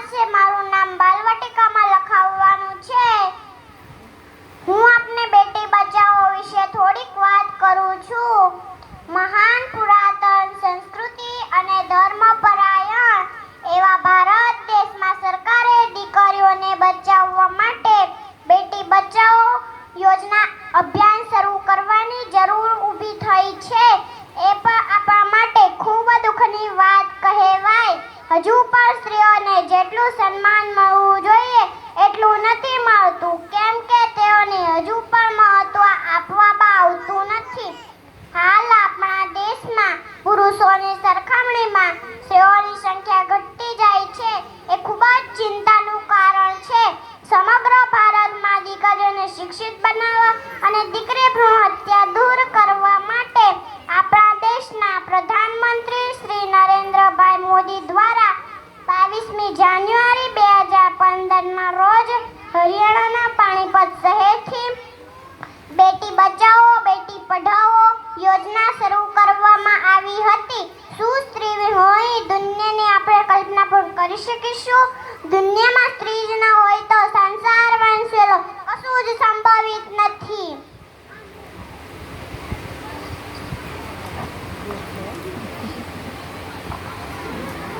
વર્ષે મારું નામ બાલવાટિકામાં લખાવવાનું છે. હું આપને બેટી બચાવો વિશે થોડીક વાત કરું છું. મહાન પુરાતન સંસ્કૃતિ અને ધર્મપરાયણ એવા ભારત દેશમાં સરકારે દીકરીઓને બચાવવા માટે બેટી બચાવો યોજના અભિયાન શરૂ કરવાની જરૂર ઊભી થઈ છે. એ પણ આપણા માટે ખૂબ દુઃખની વાત કહેવાય. હજુ પણ સ્ત્રીઓને જેટલું સન્માન મળવું જોઈએ, એટલું નથી મળતું. કેમ કે તેઓને હજુ પણ મહત્વ આપવામાં આવતું નથી. હાલ આપણા દેશમાં પુરુષોની સરખામણીમાં સ્ત્રીઓની સંખ્યા ઘટતી જાય છે. એ ખૂબ જ ચિંતાનું કારણ છે. સમગ્ર ભારતમાં દીકરીઓને શિક્ષિત બનાવવા અને દીકરી ભ્રૂણ હત્યા દૂર કરવા માટે આપણા દેશના પ્રધાનમંત્રી શ્રી નરેન્દ્રભાઈ મોદી દ્વારા બાવીસમી જાન્યુઆરી બે હજાર પંદરના રોજ હરિયાણાના પાણીપત શહેરથી બેટી બચાવો, બેટી પઢાવો યોજના શરૂ કરવામાં આવી હતી. શું સ્ત્રી હોય દુનિયાની આપણે કલ્પના પણ કરી શકીશું? દુનિયામાં સ્ત્રી જ ના હોય તો સંસાર